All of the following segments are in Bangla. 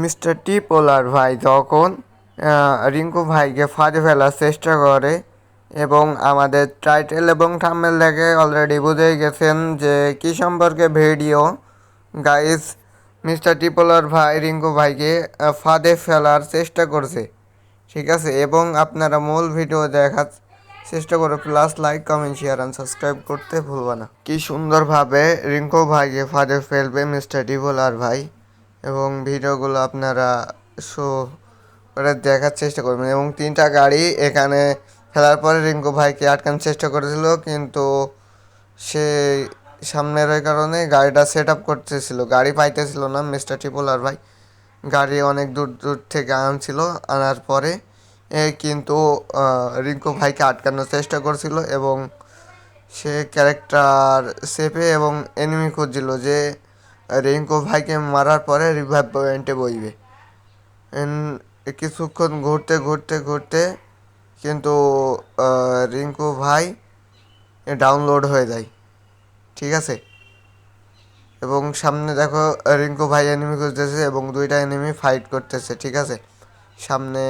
মিস্টার টি পোলার ভাই যখন রিঙ্কু ভাইকে ফাঁদে ফেলার চেষ্টা করে এবং আমাদের টাইটেল এবং থাম্বনেল দেখে অলরেডি বুঝে গেছেন যে কি সম্পর্কে video. Guys mister T polar ভাই রিঙ্কু ভাইকে ফাঁদে ফেলার চেষ্টা করছে। ঠিক আছে? এবং আপনারা মূল ভিডিও দেখার চেষ্টা করে plus like, comment share and subscribe করতে ভুলবা না। কি সুন্দরভাবে রিঙ্কু ভাইকে ফাঁদে ফেলবে মিস্টার টি পোলার ভাই। এবং ভিডিওগুলো আপনারা শো করে দেখার চেষ্টা করবেন। এবং তিনটা গাড়ি এখানে ফেলার পরে রিঙ্কু ভাইকে আটকানোর চেষ্টা করেছিল, কিন্তু সে সামনের ওই কারণে গাড়িটা সেট আপ করতেছিল। গাড়ি পাইতেছিল না মিস্টার টিপোলার ভাই। গাড়ি অনেক দূর দূর থেকে আনছিল, আনার পরে কিন্তু রিঙ্কু ভাইকে আটকানোর চেষ্টা করছিল এবং সে ক্যারেক্টার সেপে এবং এনিমি খুঁজছিল যে রিঙ্কু ভাইকে মারার পরে রিভাইভ পয়েন্টে বইবে। কিছুক্ষণ ঘুরতে ঘুরতে ঘুরতে কিন্তু রিঙ্কু ভাই ডাউনলোড হয়ে যায়। ঠিক আছে? এবং সামনে দেখো, রিঙ্কু ভাই এনিমি খুঁজতেছে এবং দুইটা এনিমি ফাইট করতেছে, ঠিক আছে? সামনে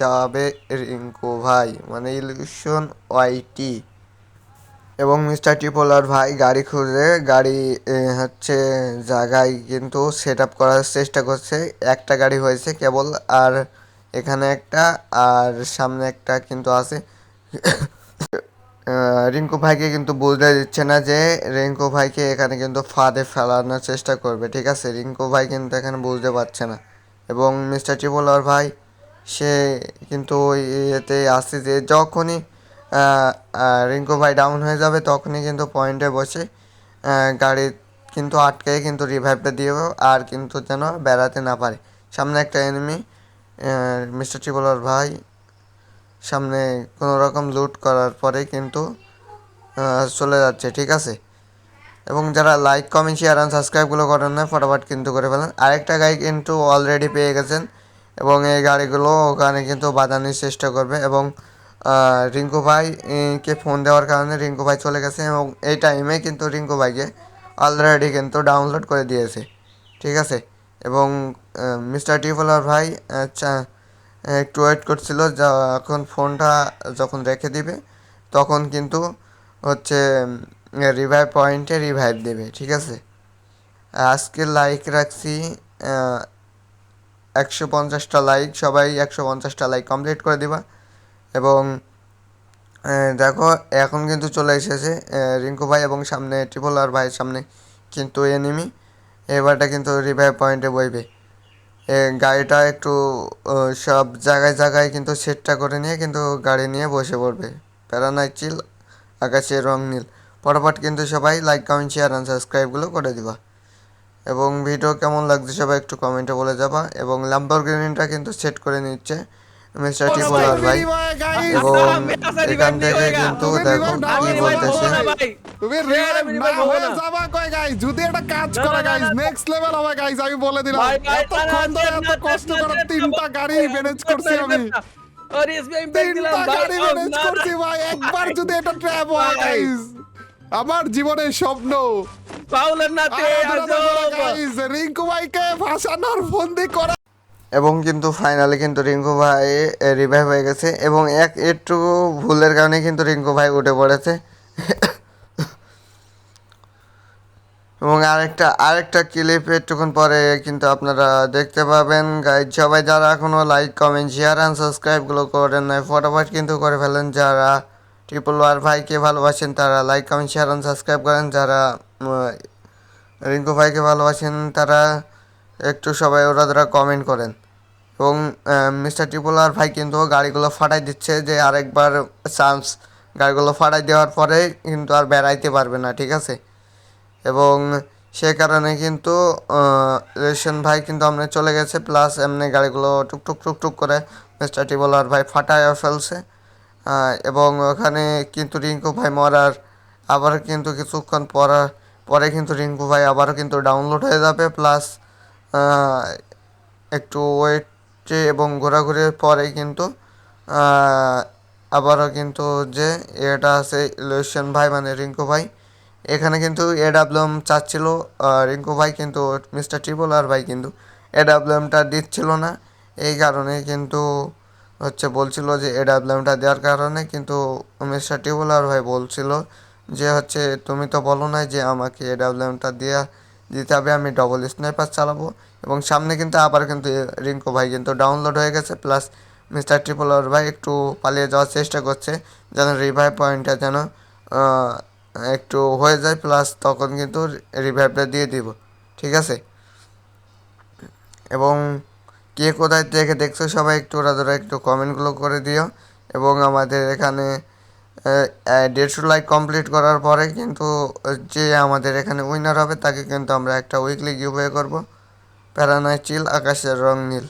যাবে রিঙ্কু ভাই মানে ইলিউশন ওয়াইটি এবং মিস্টার টিপোলার ভাই গাড়ি খুঁজে গাড়ি হচ্ছে জায়গায় কিন্তু সেট আপ করার চেষ্টা করছে। একটা গাড়ি হয়েছে কেবল আর এখানে একটা, আর সামনে একটা কিন্তু আছে। রিঙ্কু ভাইকে কিন্তু বুঝতে দিচ্ছে না যে রিঙ্কু ভাইকে এখানে কিন্তু ফাঁদে ফেলানোর চেষ্টা করবে। ঠিক আছে, রিঙ্কু ভাই কিন্তু এখানে বুঝতে পারছে না। এবং মিস্টার টিপোলার ভাই, সে কিন্তু ওই ইয়েতে আসছে যে যখনই রিঙ্কু ভাই ডাউন হয়ে যাবে, তখনই কিন্তু পয়েন্টে বসে গাড়ি কিন্তু আটকে কিন্তু রিভাইভটা দিয়েও আর কিন্তু যেন বেড়াতে না পারে। সামনে একটা এনিমি মিস্টার টিপোলার ভাই, সামনে কোনো রকম লুট করার পরে কিন্তু চলে যাচ্ছে, ঠিক আছে? এবং যারা লাইক কমেন্ট শেয়ার অ্যান্ড সাবস্ক্রাইবগুলো করেন না, ফটাফট কিন্তু করে ফেলেন। আরেকটা গাড়ি কিন্তু অলরেডি পেয়ে গেছেন, এবং এই গাড়িগুলো ওখানে কিন্তু বাঁধানোর চেষ্টা করবে, এবং রিঙ্কু ভাইকে ফোন দেওয়ার কারণে রিঙ্কু ভাই চলে গেছে এবং এই টাইমে কিন্তু রিঙ্কু ভাইকে অলরেডি কিন্তু ডাউনলোড করে দিয়েছে, ঠিক আছে? এবং মিস্টার টিফলার ভাই একটু ওয়েট করছিল যখন ফোনটা যখন রেখে দিবে, তখন কিন্তু হচ্ছে রিভাইভ পয়েন্টে রিভাইভ দেবে, ঠিক আছে? আজকে লাইক রাখছি একশো পঞ্চাশটা লাইক সবাই একশো পঞ্চাশটা লাইক কমপ্লিট করে দিবা। এবং দেখো, এখন কিন্তু চলে এসেছে রিঙ্কু ভাই এবং সামনে ট্রিপল আর ভাইয়ের সামনে কিন্তু এনিমি এবারটা কিন্তু রিভাইভ পয়েন্টে বইবে। গাড়িটা একটু সব জায়গায় জায়গায় কিন্তু সেটটা করে নিয়ে কিন্তু গাড়ি নিয়ে বসে পড়বে। প্যারানাই চিল আকাশে রং নীল। ফটাফট কিন্তু সবাই লাইক কমেন্ট শেয়ার অ্যান্ড সাবস্ক্রাইবগুলো করে দিবা। এবং ভিডিও কেমন লাগছে সবাই একটু কমেন্টে বলে যাবা। এবং ল্যাম্বরগিনিটা কিন্তু সেট করে নিচ্ছে। মিস্টার টিপোলার ভাই এবং এখান থেকে কিন্তু দেখো কি বলতেছে। তুমি না হয়ে যাবা কই গাইস যদি এটা কাজ করে গাইস। নেক্সট লেভেল হবে গাইস আমি বলে দিলাম। এতক্ষণ ধরে এত কষ্ট করে তিনটা গাড়ি ম্যানেজ করছি আমি। আরে ব্যাগ দিলাম গাড়ি ম্যানেজ করছি ভাই। একবার যদি এটা ট্র্যাপ হয় গাইস আমার জীবনের স্বপ্ন। পাউলের নাতে গাইস রিঙ্কু ভাইকে ভাসানোর বন্দি করা এবং কিন্তু ফাইনালি কিন্তু রিঙ্কু ভাই রিভাইভ হয়ে গেছে এবং এক একটু ভুলের কারণে কিন্তু রিঙ্কু ভাই উঠে পড়েছে। এবং আরেকটা আরেকটা ক্লিপ একটুক্ষণ পরে কিন্তু আপনারা দেখতে পাবেন। গাইজ সবাই যারা এখনও লাইক কমেন্ট শেয়ার অ্যান্ড সাবস্ক্রাইবগুলো করেন নাই, ফটাফট কিন্তু করে ফেলেন। যারা ট্রিপল ওয়ার ভাইকে ভালোবাসেন, তারা like comment share and subscribe করেন। যারা রিঙ্কু ভাইকে ভালোবাসেন, তারা একটু সবাই ওরা যারা কমেন্ট করেন। এবং মিস্টার টিপোলার ভাই কিন্তু গাড়িগুলো ফাটাই দিচ্ছে যে আরেকবার চান্স গাড়িগুলো ফাটাই দেওয়ার পরে কিন্তু আর বেড়াইতে পারবে না, ঠিক আছে? এবং সে কারণে কিন্তু রেশন ভাই কিন্তু আমরা চলে গেছে প্লাস এমনি গাড়িগুলো টুকটুক টুকটুক করে মিস্টার টিবলার ভাই ফাটায় ফেলছে। এবং ওখানে কিন্তু রিঙ্কু ভাই মরার, আবার কিন্তু কিছুক্ষণ পরা পরে কিন্তু রিঙ্কু ভাই আবারও কিন্তু ডাউনলোড হয়ে যাবে প্লাস একটু ওয়েটে এবং ঘোরাঘুরির পরে কিন্তু আবারও কিন্তু যে এটা আছে ইলেকশন ভাই মানে রিঙ্কু ভাই, এখানে কিন্তু এ এডাব্লুম চাচ্ছিল রিঙ্কু ভাই কিন্তু মিস্টার ট্রিপল আর ভাই কিন্তু এ এডাব্লিউএমটা দিচ্ছিল না। এই কারণে কিন্তু হচ্ছে বলছিল যে এ এডাব্লিউএমটা দেওয়ার কারণে কিন্তু মিস্টার টিউবুলার ভাই বলছিল যে হচ্ছে, তুমি তো বলো না যে আমাকে এ এডাব্লিউএমটা দেওয়া দিতে হবে, আমি ডবল স্নাইপার চালাবো। এবং সামনে কিন্তু আবার কিন্তু রিঙ্কু ভাই কিন্তু ডাউনলোড হয়ে গেছে প্লাস মিস্টার ট্রিপলার ভাই একটু পালিয়ে যাওয়ার চেষ্টা করছে, যেন রিভাইভ পয়েন্টটা যেন একটু হয়ে যায় প্লাস তখন কিন্তু রিভাইভটা দিয়ে দিব, ঠিক আছে? এবং কে কোথায় থেকে দেখছ সবাই একটু ওরা ধরে একটু কমেন্টগুলো করে দিও, এবং আমাদের এখানে দেড়শো লাইক কমপ্লিট করার পরে কিন্তু যে আমাদের এখানে উইনার হবে তাকে কিন্তু আমরা একটা উইকলি গিভওয়ে করব। প্যারানাই চিল আকাশের রং নীল।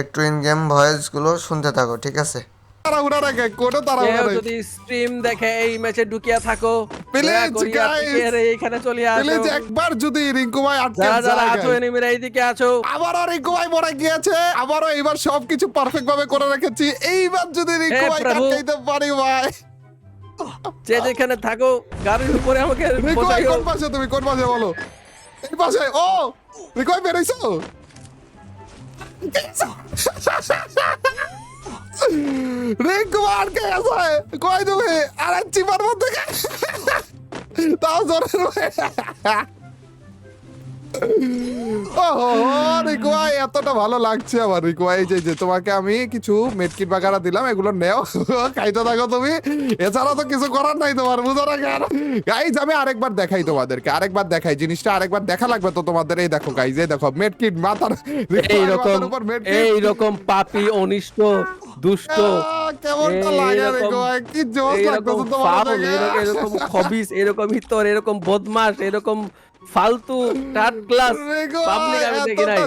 একটু ইন গেম ভয়েসগুলো শুনতে থাকো ঠিক আছে? তাড়াহুড়া রেখে কোনো তাড়াহুড়া কেউ যদি স্ট্রিম দেখে এই ম্যাচে ঢুকিয়া থাকো Please, দয়া করিয়া guys. টিকের এইখানে চলে আসো। প্লিজ একবার যদি রিঙ্কু ভাই আটকে যারা যারা আছো এনিমিরা এইদিকে আছো। আবারও রিঙ্কু ভাই মরে গিয়েছে আবারও এইবার সবকিছু পারফেক্ট ভাবে করে রেখেছি। এইবার যদি রিঙ্কু ভাই আটকাইতে পারি ভাই! যে যেখানে থাকো গাড়ির উপরে আমাকে তুমি কোন পাশে তুমি কোন পাশে বলো? এই পাশে ও তুমি কই বেরোইছো? রিঙ্কু আটকে আছে? কই তুমি? আর চিপার মধ্যে তাও জোরে এতটা ভালো লাগছে আমার যে যে তোমাকে আমি কিছু মেটকিট বাগারা দিলাম এগুলো নেও। খাইতে থাকো তুমি। এছাড়া তো কিছু করার নাই তোমার বুঝো না কেন? গাইজ আমি আরেকবার দেখাই তোমাদেরকে আরেকবার দেখাই জিনিসটা আরেকবার দেখা লাগবে তো তোমাদের। এই দেখো গাইজ এই দেখো মেটকিট মাথার এইরকম এইরকম পাপি অনিষ্ট দুষ্ট। আহ, কেমনটা লাগে এইরকম- রিকু কি জোশ লাগতেছে তোমার এরকম খবিস এরকম এরকম এরকম ফালতু থার্ড ক্লাস রিকু পাবলিক আমি দেখি নাই। এতটা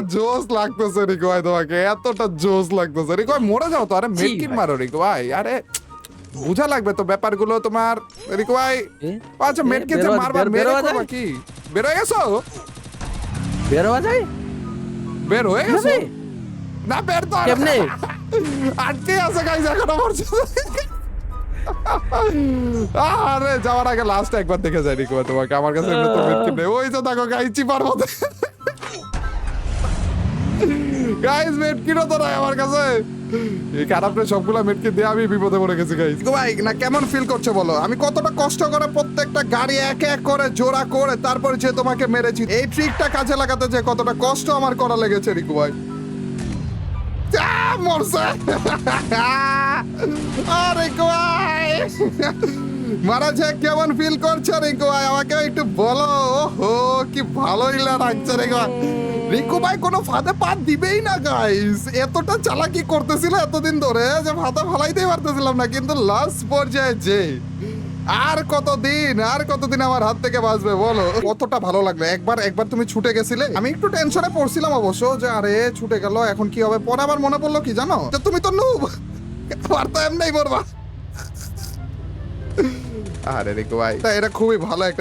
লাগতেছে ভাই তোমাকে এতটা জোশ লাগতেছে। ভাই মরে যাও তো আরে মেডকিট মারো ভাই আরে বুঝা লাগবে তো ব্যাপারগুলো তোমার। রিকু ভাই আচ্ছা মেডকিট যে মারবার মেরে করবা কি? বের হয়ে গেছো? বের হওয়া যায়? বের হয়ে গেছো? না বের তো কেমনে? আটকে আছে গাইজ এখনও পর্যন্ত। আরে, যাওয়ার আগে লাস্ট একবার দেখে যাই ভাই তোমাকে। আমার কাছে এমনি তো নেই। ওই তো দেখো গাইজ চিপার মধ্যে গাইজ তো নাই আমার কাছে। এই খারাপটা সবগুলা মেডকিট দিয়ে আমি বিপদে পড়ে গেছি গাইজ ভাই, না, কেমন ফিল করছ বলো? আমি কতটা কষ্ট করে প্রত্যেকটা গাড়ি এক এক করে জোড়া করে তারপরে যে তোমাকে মেরেছি, এই ট্রিকটা কাজে লাগাতে যে কতটা কষ্ট আমার করা লেগেছে রিকু ভাই। মরছে আরে কোয়াই মারা যে কেমন ফিল করছ রিঙ্কু ভাই আমাকে একটু বলো। ওহো, কি ভালোই লাগছে রে ভাই রিঙ্কু ভাই, কোনো ফাঁদে পা দিবেই না গাইস এতটা চালাকি করতেছিল এতদিন ধরে যে ফাঁদে ফালাইতেই পারতেছিলাম না, কিন্তু লাস্ট পর্যায়ে যে আর কতদিন আর কতদিন আমার হাত থেকে বাঁচবে, বলো? কতটা ভালো লাগল? একবার একবার তুমি ছুটে গেছিলে? আমি একটু টেনশনে পড়ছিলাম অবশ্য যে, আরে, ছুটে গেল, এখন কি হবে? পরে আবার মনে পড়ল কি জানো? তুমি তো নুব আর তো এমনি মরবা আরে রে ভাই এটা খুবই ভালো একটা